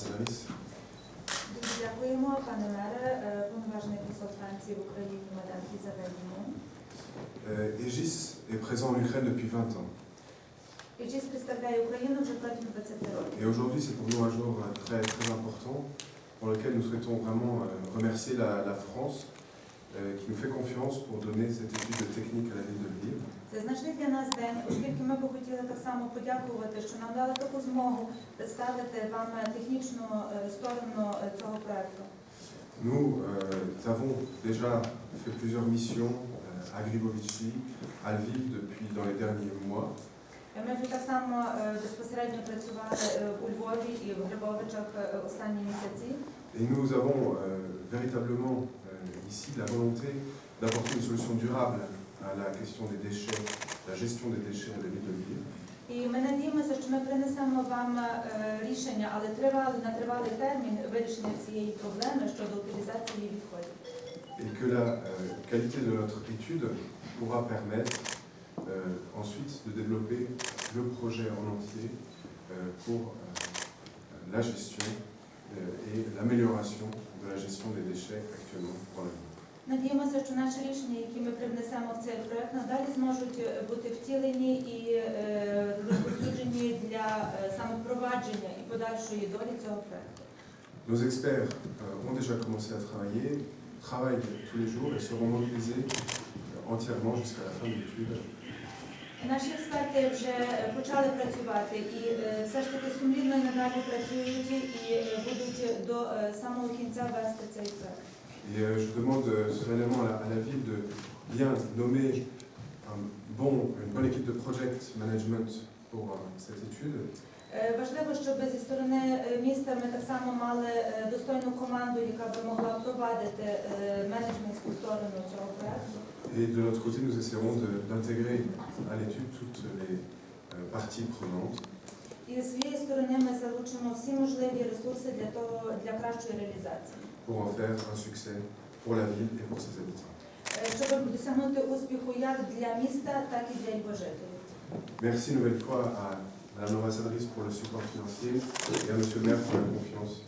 ambassadrice. Дуже дякуємо, пане мере, е, повноважний посол Франції в Україні, мадам Ізабель Дімон. Euh, Aegis est présent en Ukraine depuis 20 ans. Іджіс представляє Україну вже протягом 20 років. Et aujourd'hui, c'est pour nous un jour euh, très, très important pour lequel nous souhaitons vraiment euh, remercier la, la France euh, qui nous fait confiance pour donner cette étude technique à la ville de Lviv. Це значний для нас день, оскільки ми б хотіли так само подякувати, що нам дали таку змогу представити вам технічну е, сторону е, цього проекту. Nous euh, avons déjà fait plusieurs missions euh, à Gribovici, à Lviv depuis dans les derniers mois. Е, Ми вже так само е, безпосередньо працювали е, у Львові і в Грибовичах е, останні місяці. Et nous avons euh, véritablement euh, ici la volonté d'apporter une solution durable à la question des déchets, la gestion des déchets de la ville de Lviv. І ми надіємося, що ми принесемо вам е, рішення, але тривалий на тривалий термін вирішення цієї проблеми щодо утилізації відходів. et que la euh, qualité de notre étude pourra permettre euh, ensuite de développer le projet en entier euh, pour euh, la gestion euh, et l'amélioration de la gestion des déchets actuellement dans la ville. Надіємося, що наші рішення, які ми привнесемо в цей проект, надалі зможуть е, бути втілені і е, розповсюджені для е, самопровадження і подальшої долі цього проекту. Nos experts euh, ont déjà commencé à travailler, travaillent tous les jours et seront mobilisés euh, entièrement jusqu'à la fin de l'étude Наші експерти вже почали працювати і е, все ж таки сумлінно і надалі працюють і е, будуть до е, самого кінця вести цей проект. Et euh, je demande euh, solennellement à la, à la ville de bien nommer un bon, une bonne équipe de project management pour euh, cette étude Важливо, щоб зі сторони міста ми так само мали достойну команду, яка би могла провадити менеджментську сторону цього проекту. Et de notre côté, nous essaierons d'intégrer à l'étude toutes les euh, parties prenantes. Pour en faire un succès pour la ville et pour ses habitants. Merci une nouvelle fois à Madame l'ambassadrice pour le support financier et à Monsieur le maire pour la confiance.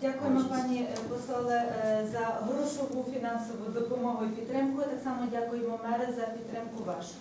Дякуємо, пані е, посоле, е, за грошову фінансову допомогу і підтримку. Так само дякуємо мере за підтримку вашу.